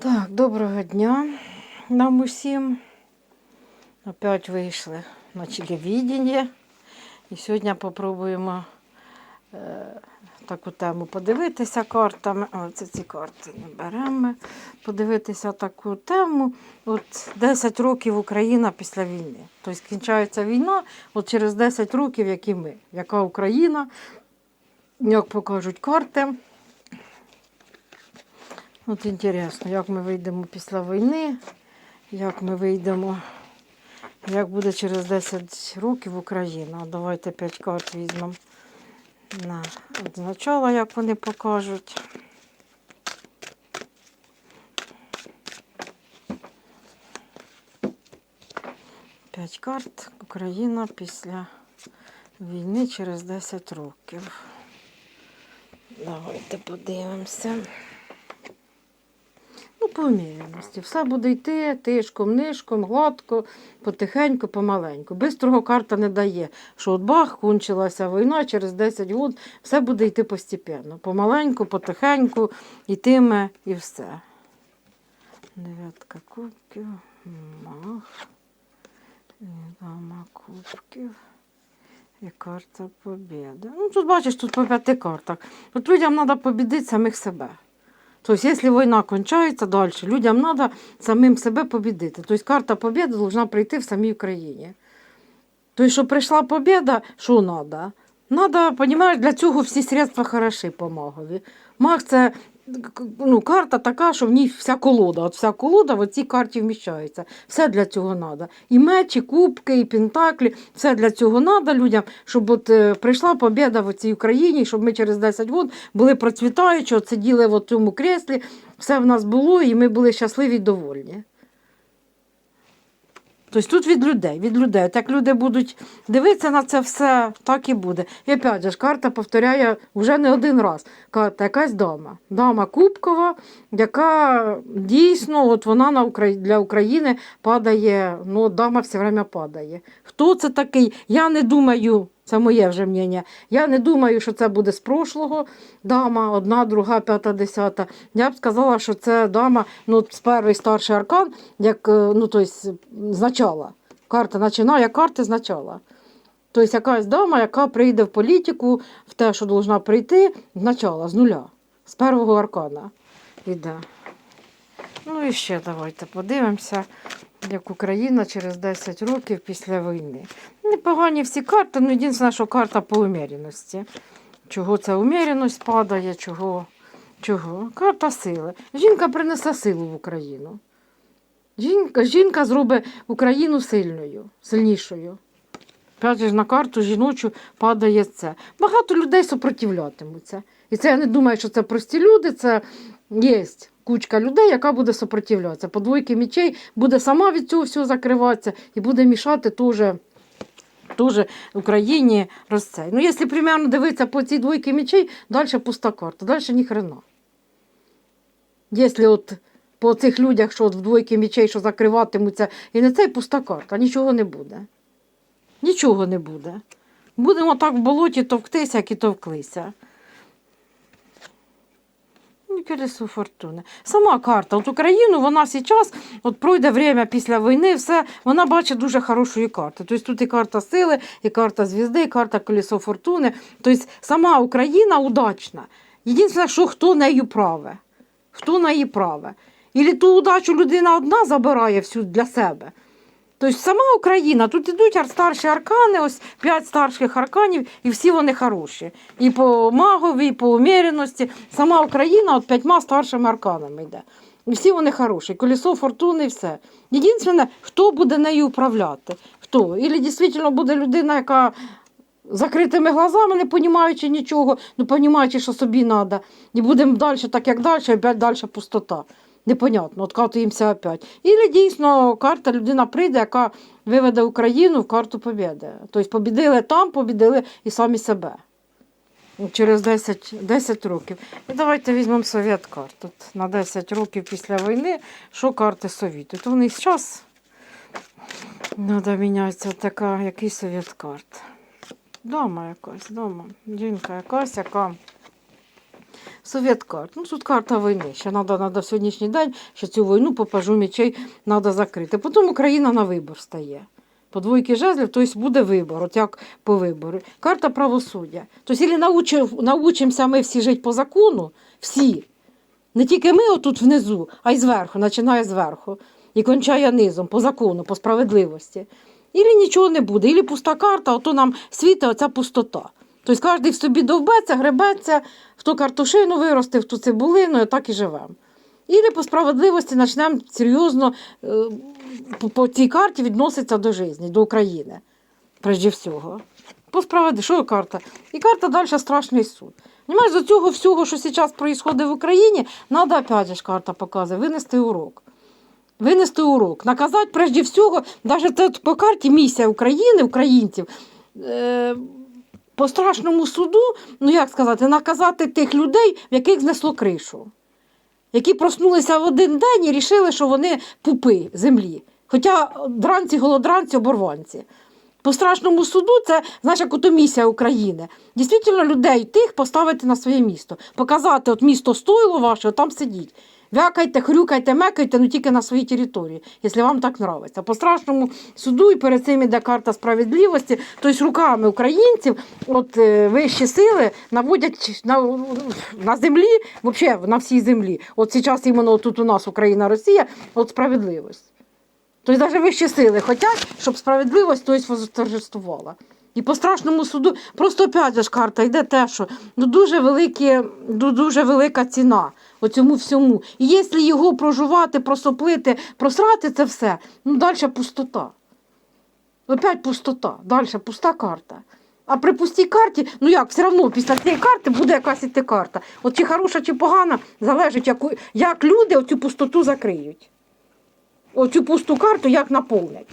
Так, доброго дня нам усім. Опять вийшли на телевидение. І сьогодні попробуємо е, таку тему подивитися картами. О, ці карти не беремо. Подивитися таку тему. От 10 років Україна після війни. Тобто кінчається війна от через 10 років, як і ми. Яка Україна, як покажуть карти. От інтересно, як ми вийдемо після війни, як ми вийдемо, як буде через 10 років Україна. Давайте 5 карт візьмемо на от начало, як вони покажуть. П'ять карт Україна після війни через 10 років. Давайте подивимося. Ну, по уміряності. Все буде йти тишком, нишком, гладко, потихеньку, помаленьку. Бистрого карта не дає, що от бах, кончилася війна, через 10 років все буде йти постепенно. Помаленьку, потихеньку, йтиме і все. Дев'ятка кубків, мах, дама кубків. І карта побіди. Ну, тут бачиш, тут по п'яти картах. От людям треба побідити самих себе. Тобто, якщо війна кончається далі, людям треба самим себе побідити. Тобто карта побіди повинна прийти в самій Україні. Тобто, що прийшла побіда, що треба? Треба, розумієш, для цього всі средства хороші помагові. Маг це ну, карта така, що в ній вся колода. От вся колода в цій карті вміщається. Все для цього треба. І мечі, кубки, і пентаклі, все для цього треба людям, щоб от, е, прийшла побіда в цій Україні, щоб ми через 10 років були процвітаючі, от сиділи в цьому креслі, все в нас було, і ми були щасливі і довольні. Тобто тут від людей, від людей. Так люди будуть дивитися на це все, так і буде. І опять же, карта повторяє вже не один раз. Карта якась дама. Дама Кубкова, яка дійсно от вона для України падає, ну, дама все время падає. Хто це такий? Я не думаю, це моє вже мнення. Я не думаю, що це буде з прошлого дама, одна, друга, п'ята, десята. Я б сказала, що це дама, ну, з перший старший аркан, як, е, ну, тобто, з начала. Карта починає карти з начала. Тобто якась дама, яка прийде в політику, в те, що повинна прийти начала, з нуля, з першого аркана. Іде. Ну і ще давайте подивимося, як Україна через 10 років після війни. Непогані всі карти, ну єдине, що карта по уміряності. Чого ця уміряність падає, чого, чого. Карта сили. Жінка принесе силу в Україну. Жінка, жінка зробить Україну сильною, сильнішою. Опять же, на карту жіночу падає це. Багато людей супротивлятимуться. І це я не думаю, що це прості люди, це є кучка людей, яка буде супротивлятися. По двойки мічей буде сама від цього всього закриватися і буде мішати теж. Теж Україні розцей. Ну, якщо примерно дивитися по цій двойки мечей, далі пуста карта, далі ні хрена. Якщо от по цих людях, що от в двойки мечей, що закриватимуться, і не цей пуста карта, нічого не буде. Нічого не буде. Будемо так в болоті товктися, як і товклися. Колесо фортуни. Сама карта. От Україну вона зараз, от пройде время після війни, все, вона бачить дуже хорошої карти. Тобто тут і карта сили, і карта звізди, і карта колесо фортуни. Тобто сама Україна удачна. Єдине, що хто нею праве. Хто неї праве. Ілі ту удачу людина одна забирає всю для себе. Тобто сама Україна, тут ідуть ар- старші аркани, ось п'ять старших арканів, і всі вони хороші. І по магові, і по уміреності. Сама Україна от п'ятьма старшими арканами йде. І всі вони хороші. Колесо фортуни і все. Єдине, хто буде нею управляти? Хто? Ілі дійсно буде людина, яка закритими глазами, не розуміючи нічого, ну розуміючи, що собі треба. І будемо далі, так як далі, і опять далі пустота. Непонятно, откатуємося опять. І дійсно карта людина прийде, яка виведе Україну в карту побіди. Тобто побідили там, побідили і самі себе. Через 10, 10 років. І давайте візьмемо совет карт. Тут на 10 років після війни, що карти совіту. То вони зараз треба мінятися така, який совет карт. Дома якась, дома. Жінка якась, яка Карт. Ну, тут карта війни. Ще треба надо в сьогоднішній день, що цю війну по пажу мечей треба закрити. Потім Україна на вибор стає. По двойки жезлів, тобто буде вибор, от як по вибору. Карта правосуддя. Тобто, якщо научив, научимося ми всі жити по закону, всі, не тільки ми отут внизу, а й зверху, починає зверху і кончає низом, по закону, по справедливості. Ілі нічого не буде, ілі пуста карта, ото нам світа оця пустота. Тобто кожен в собі довбеться, гребеться, хто картошину виростив, хто цибулину, і так і живемо. Ілі по справедливості почнемо серйозно е, по, цій карті відноситься до життя, до України. Прежде всього. По справедливості, що карта? І карта далі страшний суд. Понимаєш, з цього всього, що зараз відбувається в Україні, треба, опять же, карта показує, винести урок. Винести урок. Наказати, прежде всього, навіть по карті місія України, українців, е, по страшному суду, ну як сказати, наказати тих людей, в яких знесло кришу які проснулися в один день і рішили, що вони пупи землі. Хоча дранці, голодранці, оборванці. По страшному суду це знаєш, як ото місія України. Дійсно, людей тих поставити на своє місто, показати, от місто стойло ваше, там сидіть. Вякайте, хрюкайте, мекайте, ну тільки на своїй території, якщо вам так подобається. По страшному суду і перед цим іде карта справедливості, тобто руками українців, от е, вищі сили наводять на, на землі, взагалі на всій землі. От зараз іменно тут у нас Україна, Росія, от справедливість. Тобто навіть вищі сили хочуть, щоб справедливість тобто, восторжествувала. І по страшному суду, просто опять же ж карта йде те, що ну, дуже, великі, дуже велика ціна оцьому всьому. І якщо його прожувати, просоплити, просрати це все, ну далі пустота. Опять пустота, далі пуста карта. А при пустій карті, ну як, все одно після цієї карти буде якась іти карта. От чи хороша, чи погана, залежить, як, як люди оцю пустоту закриють. Оцю пусту карту як наповнять.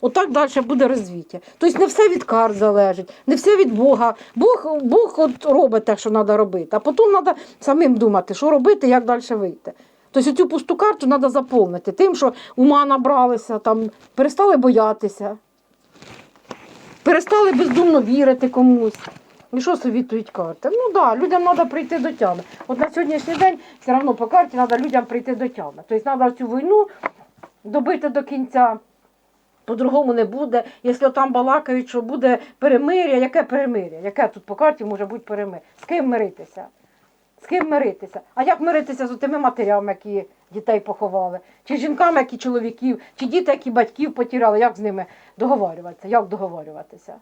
Отак далі буде розвиття. Тобто не все від карт залежить, не все від Бога. Бог, Бог от робить те, що треба робити, а потім треба самим думати, що робити, як далі вийти. Тобто цю пусту карту треба заповнити тим, що ума набралися, там, перестали боятися, перестали бездумно вірити комусь. І що совітують карти? Ну так, да, людям треба прийти до тями. От на сьогоднішній день все одно по карті треба людям прийти до тями. Тобто треба цю війну добити до кінця. По-другому не буде. Якщо там балакають, що буде перемир'я, яке перемир'я? Яке тут по карті може бути перемир'я? З ким миритися? З ким миритися? А як миритися з тими матерями, які дітей поховали? Чи з жінками, які чоловіків, чи діти, які батьків потеряли? Як з ними договорюватися? Як договорюватися?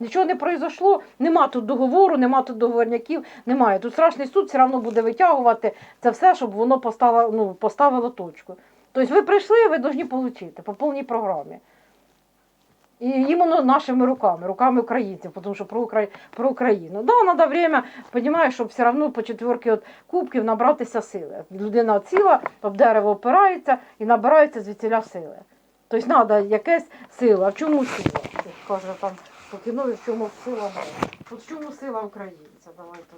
Нічого не пройшло, нема тут договору, нема тут договорняків, немає. Тут страшний суд все одно буде витягувати це все, щоб воно поставило, ну, поставило точку. Тобто ви прийшли, ви повинні отримати по повній програмі. І іменно нашими руками, руками українців, тому що про, Украї... про Україну. Да, треба время, розумієш, щоб все одно по четверки от кубків набратися сили. Людина от сіла, об дерево опирається і набирається звідсіля сили. Тобто треба якась сила. А в чому сила? Каже там по кіно, в чому сила. От в чому сила українця? Давайте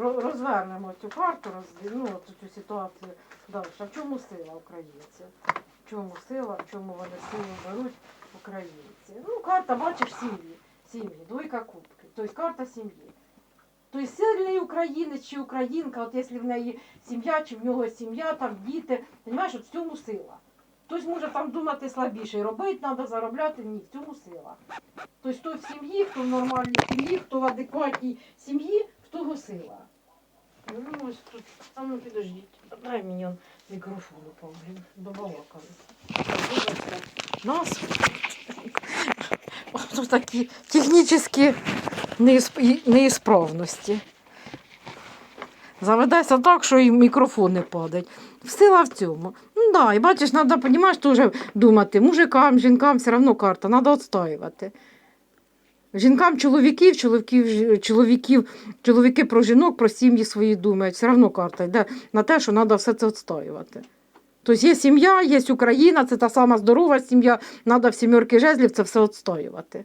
ро- розвернемо цю карту, роз... ну, цю ситуацію далі. А в чому сила українців? В чому сила, в чому вони силу беруть українці? Ну, карта, бачиш, сім'ї. Сім'ї, двойка кубки. Тобто карта сім'ї. Тобто сильний українець чи українка, от якщо в неї сім'я, чи в нього сім'я, там діти, розумієш, от в цьому сила. Хтось може там думати слабіше, робити треба, заробляти, ні, в цьому сила. Тобто хто в сім'ї, хто в нормальній сім'ї, хто в адекватній сім'ї, в того сила. Ну, ось тут, а ну підождіть, дай мені он мікрофон упав, блін, добалакали. Нас Ось такі технічні неісправності. Заведеться так, що і мікрофон не падає. Сила в цьому. Ну да, і бачиш, треба, розумієш, теж думати, мужикам, жінкам все одно карта, треба відстоювати. Жінкам чоловіків, чоловіків, чоловіків, чоловіки про жінок, про сім'ї свої думають. Все одно карта йде на те, що треба все це відстоювати. Тобто є сім'я, є Україна, це та сама здорова сім'я, треба в сімерки жезлів це все відстоювати.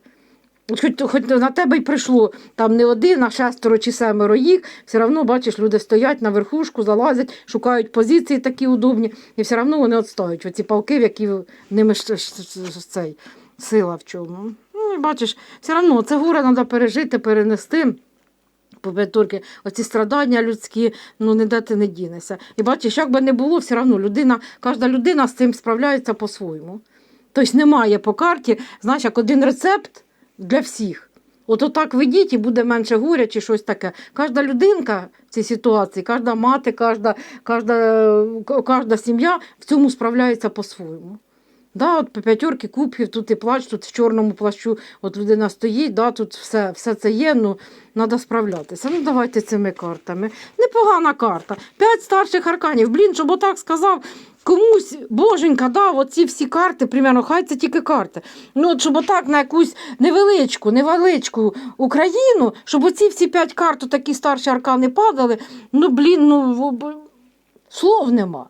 Хоч, хоч на тебе й прийшло там не один, а шестеро чи семеро їх, все одно, бачиш, люди стоять на верхушку, залазять, шукають позиції такі удобні, і все одно вони відстоюють оці палки, в які ними цей, сила в чому. Бачиш, все одно це горе треба пережити, перенести. По оці страдання людські, ну ніде ти не дінешся. І бачиш, як би не було, все одно людина, кожна людина з цим справляється по-своєму. Тобто немає по карті, знаєш, як один рецепт для всіх. От отак ведіть і буде менше горя чи щось таке. Кожна людинка в цій ситуації, кожна мати, кожна, кожна, кожна сім'я в цьому справляється по-своєму. Да, от по п'ятерки кубків, тут і плач, тут в чорному плащу от людина стоїть, да, тут все, все це є, ну треба справлятися. Ну давайте цими картами. Непогана карта. П'ять старших арканів. Блін, щоб отак сказав комусь, боженька, дав оці всі карти, примерно, хай це тільки карти. Ну, от щоб отак на якусь невеличку, невеличку Україну, щоб оці всі п'ять карт, такі старші аркани падали, ну блін, ну слов нема.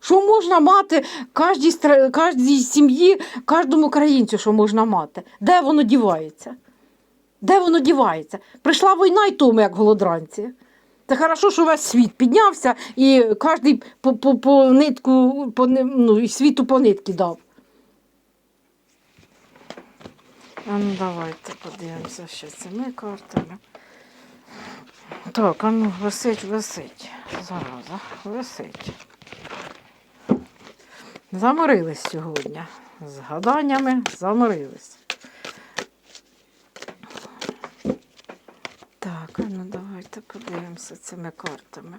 Що можна мати кожній, кожній сім'ї, кожному українцю, що можна мати? Де воно дівається? Де воно дівається? Прийшла війна і тому, як голодранці. Це хорошо, що весь світ піднявся і кожен по, по, по нитку, по, ну, світу по нитки дав. А ну давайте подивимося ще цими картами. Так, а ну висить, висить. Зараза, висить. Заморились сьогодні. З гаданнями заморились. Так, ну давайте подивимося цими картами.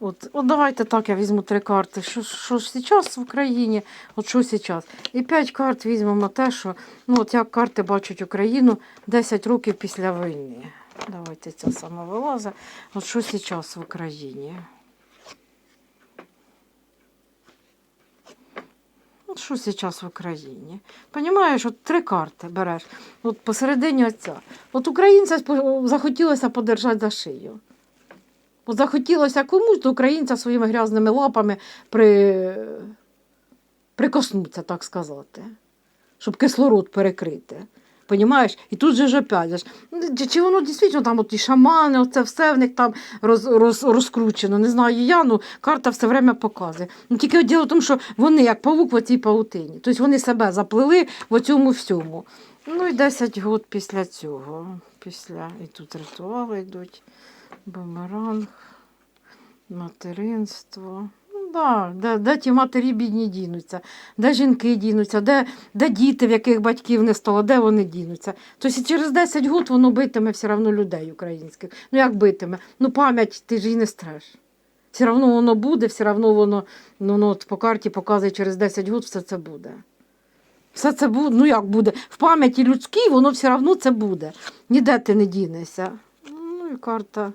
От, от давайте так, я візьму три карти. Що, що ж зараз в Україні? От що зараз? І п'ять карт візьмемо те, що ну, от як карти бачать Україну 10 років після війни. Давайте ця сама вилаза. От що зараз в Україні? Що зараз в Україні? Понімаєш, от три карти береш. От посередині оця. От українця захотілося подержати за шию. От захотілося комусь до українця своїми грязними лапами при... прикоснутися, так сказати, щоб кислород перекрити. Понімаєш? І тут же ж опять ну, чи воно дійсно там от і шамани, оце все в них там роз, роз, розкручено. Не знаю я, ну карта все время показує. Ну тільки діло в тому, що вони як павук в цій паутині. Тобто вони себе заплели в цьому всьому. Ну і 10 років після цього. Після і тут ритуали йдуть. Бумеранг, материнство. Да, де, де ті матері бідні дінуться, де жінки дінуться, де, де діти, в яких батьків не стало, де вони дінуться. Тобто через 10 років воно битиме все одно людей українських. Ну як битиме? Ну пам'ять ти ж її не стреш. Все одно воно буде, все одно воно ну, ну, от по карті показує через 10 років все це буде. Все це буде, ну як буде? В пам'яті людській воно все одно це буде. Ніде ти не дінешся. Ну і карта.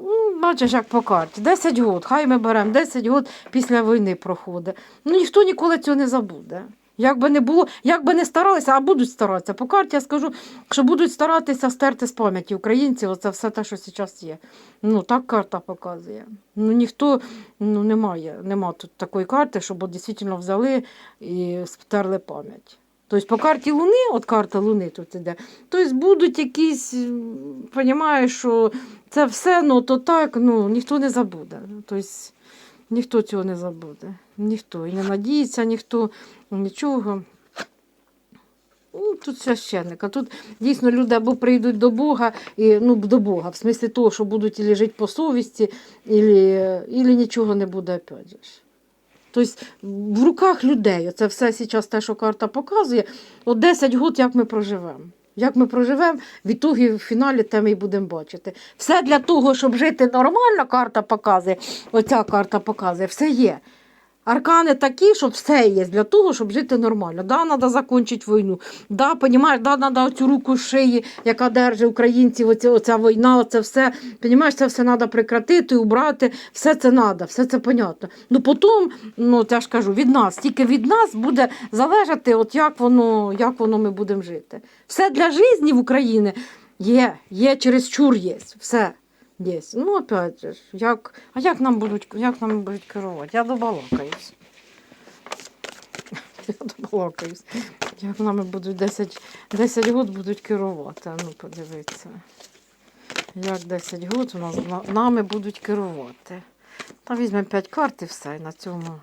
Ну, бачиш, як по карті. 10 років, хай ми беремо 10 років після війни проходить. Ну ніхто ніколи цього не забуде. Як би не було, як би не старалися, а будуть старатися. По карті я скажу, що будуть старатися стерти з пам'яті українців, оце все те, що зараз є. Ну, так карта показує. Ну, ніхто ну, немає, нема тут такої карти, щоб дійсно взяли і стерли пам'ять. Тобто по карті Луни, от карта Луни тут іде, тобто будуть якісь, розумієш, що це все, ну то так, ну ніхто не забуде. Тобто ніхто цього не забуде. Ніхто. І не надіється, ніхто нічого. Ну, тут священник. А тут дійсно люди або прийдуть до Бога, і, ну, до Бога, в смислі того, що будуть ілі жити по совісті, ілі, ілі нічого не буде опять. Тобто в руках людей, це все зараз те, що карта показує, от 10 років, як ми проживемо. Як ми проживемо, в ітогі в фіналі те ми й будемо бачити. Все для того, щоб жити нормально, карта показує, оця карта показує, все є. Аркани такі, щоб все є для того, щоб жити нормально. Да, треба закінчити війну. Да, понімаєш, да, треба цю руку шиї, яка держить українців, оця, оця війна, оце все. Понімаєш, це все треба прекратити, убрати. Все це треба, все це понятно. Ну потім, ну я ж кажу, від нас, тільки від нас буде залежати, от як воно, як воно ми будемо жити. Все для життя в Україні є, є через чур є. Все. Є. Ну, опять же, як, а як нам будуть, як нам будуть керувати? Я добалакаюсь. Я добалакаюсь. Як нами будуть 10, 10 років будуть керувати. Ну, подивіться. Як 10 років у нас нами будуть керувати. Та візьмемо 5 карт і все, і на цьому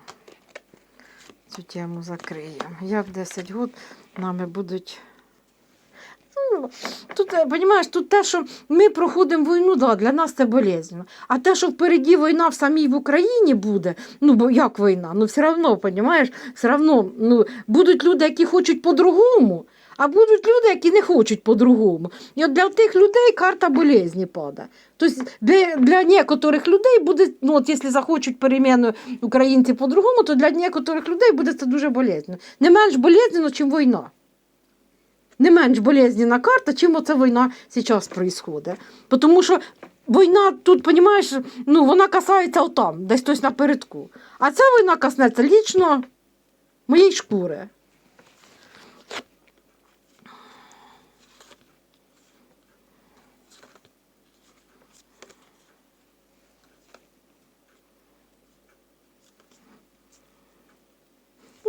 цю тему закриємо. Як 10 років нами будуть. Ну, тут, е, тут те, що ми проходимо війну, да, для нас це болезненно. А те, що впереді війна в самій в Україні буде, ну бо як війна? Ну все одно, понімаєш, все одно ну, будуть люди, які хочуть по-другому, а будуть люди, які не хочуть по-другому. І от для тих людей карта болезні падає. Тобто для, для некоторих людей буде, ну от якщо захочуть переміну українці по-другому, то для некоторих людей буде це дуже болезненно. Не менш болезненно, ніж війна. Не менш болезненна карта, чим оця війна зараз відбувається. Тому що війна тут, розумієш, ну, вона касається отам, десь хтось напередку. А ця війна коснеться лічно моєї шкури.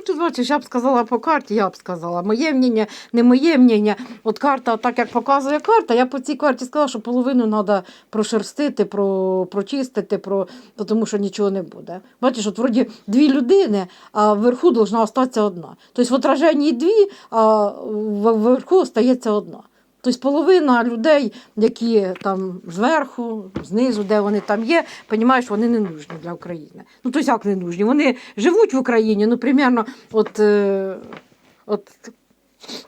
Ти бачиш, я б сказала по карті, я б сказала. Моє мнення, не моє мнення. От карта, так як показує карта, я по цій карті сказала, що половину треба прошерстити, про, прочистити, про, тому що нічого не буде. Бачиш, от вроді дві людини, а вверху повинна остатися одна. Тобто в отраженні дві, а вверху остається одна. Тобто половина людей, які там зверху, знизу, де вони там є, розумієш, вони не нужні для України. Ну, тобто як не нужні? Вони живуть в Україні, ну, примерно, от, е, от,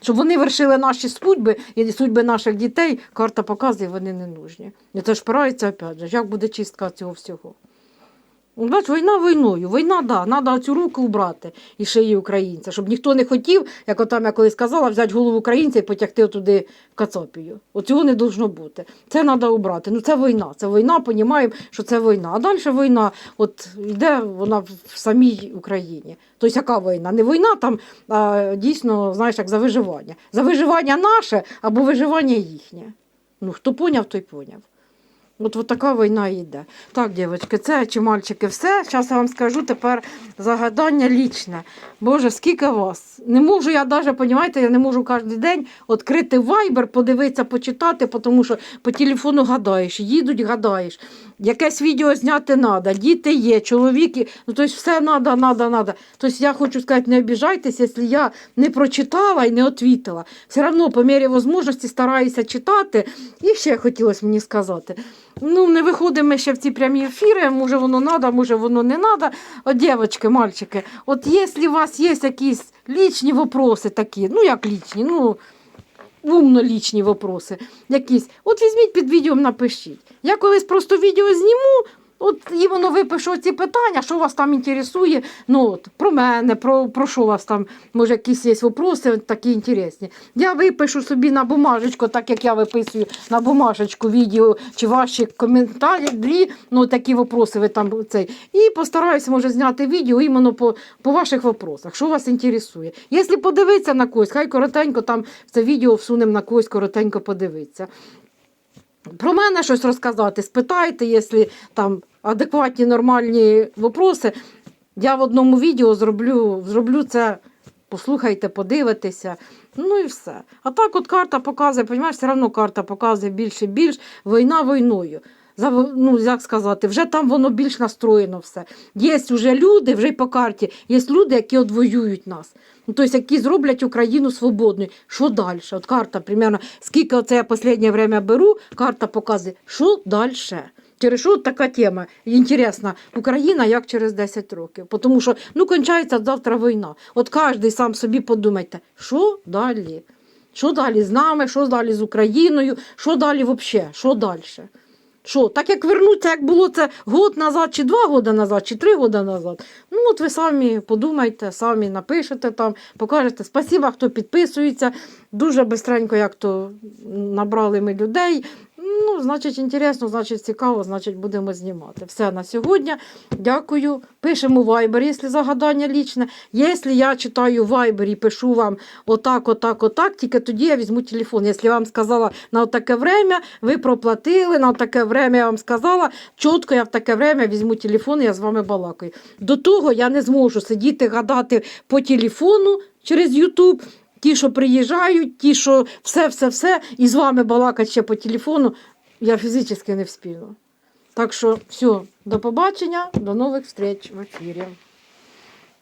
щоб вони вершили наші судьби і судьби наших дітей, карта показує, вони не нужні. І це ж опять же, як буде чистка цього всього. Ну, Бач, війна війною. Війна, да, треба цю руку убрати і шиї українця, щоб ніхто не хотів, як отам я колись казала, взяти голову українця і потягти туди в Кацапію. От цього не должно бути. Це треба убрати. Ну це війна. Це війна, понімаємо, що це війна. А далі війна, от йде вона в самій Україні. Тобто яка війна? Не війна там, а дійсно, знаєш, як за виживання. За виживання наше або виживання їхнє. Ну, хто поняв, той поняв. От, от така війна йде. Так, дівчатки, це чи мальчики, все. Зараз я вам скажу тепер загадання лічне. Боже, скільки вас? Не можу я навіть, розумієте, я не можу кожен день відкрити вайбер, подивитися, почитати, тому що по телефону гадаєш, їдуть, гадаєш. Якесь відео зняти треба, діти є, чоловіки, ну тобто все треба, треба, треба. Тобто я хочу сказати, не обіжайтеся, якщо я не прочитала і не відповіла. Все одно, по мірі можливості, стараюся читати. І ще хотілося мені сказати. Ну, не виходимо ще в ці прямі ефіри, може воно треба, може воно не треба. От, дівчатки, мальчики, от якщо у вас є якісь лічні вопроси такі, ну як лічні, ну умно лічні вопроси якісь, от візьміть під відео, напишіть. Я колись просто відео зніму, от і воно випишу ці питання, що вас там інтересує, ну от, про мене, про, про що вас там, може, якісь є вопроси такі інтересні. Я випишу собі на бумажечку, так як я виписую на бумажечку відео чи ваші коментарі, ну такі вопроси ви там цей. І постараюся, може, зняти відео іменно по, по ваших вопросах, що вас інтересує. Якщо подивитися на когось, хай коротенько там це відео всунемо на когось, коротенько подивитися. Про мене щось розказати, спитайте, якщо там адекватні нормальні вопроси. Я в одному відео зроблю, зроблю це, послухайте, подивитеся. Ну і все. А так от карта показує, розумієш, все одно карта показує більше і більш війна війною. Ну, як сказати, вже там воно більш настроєно все. Є вже люди, вже й по карті, є люди, які одвоюють нас. Ну, тобто, які зроблять Україну свободною. Що далі? От карта, примерно, скільки оце я останнє время беру, карта показує, що далі. Через що така тема інтересна Україна як через 10 років. Тому що ну, кончається завтра війна. От кожен сам собі подумайте, що далі? Що далі з нами, що далі з Україною, що далі взагалі, що далі? Що, так як вернуться, як було це год назад, чи два года назад, чи три года назад. Ну, от ви самі подумайте, самі напишете там, покажете. Спасіба, хто підписується. Дуже бистренько, як то набрали ми людей. Ну, значить, інтересно, значить, цікаво, значить, будемо знімати. Все на сьогодні. Дякую. Пишемо в Viber, якщо загадання лічне. Якщо я читаю в Viber і пишу вам отак, отак, отак, тільки тоді я візьму телефон. Якщо вам сказала на таке время, ви проплатили, на таке время я вам сказала, чітко я в таке время візьму телефон, я з вами балакаю. До того я не зможу сидіти гадати по телефону через YouTube. Ті, що приїжджають, ті, що все-все-все, і з вами балакати ще по телефону, я фізично не вспію. Так що все, до побачення, до нових встреч в ефірі.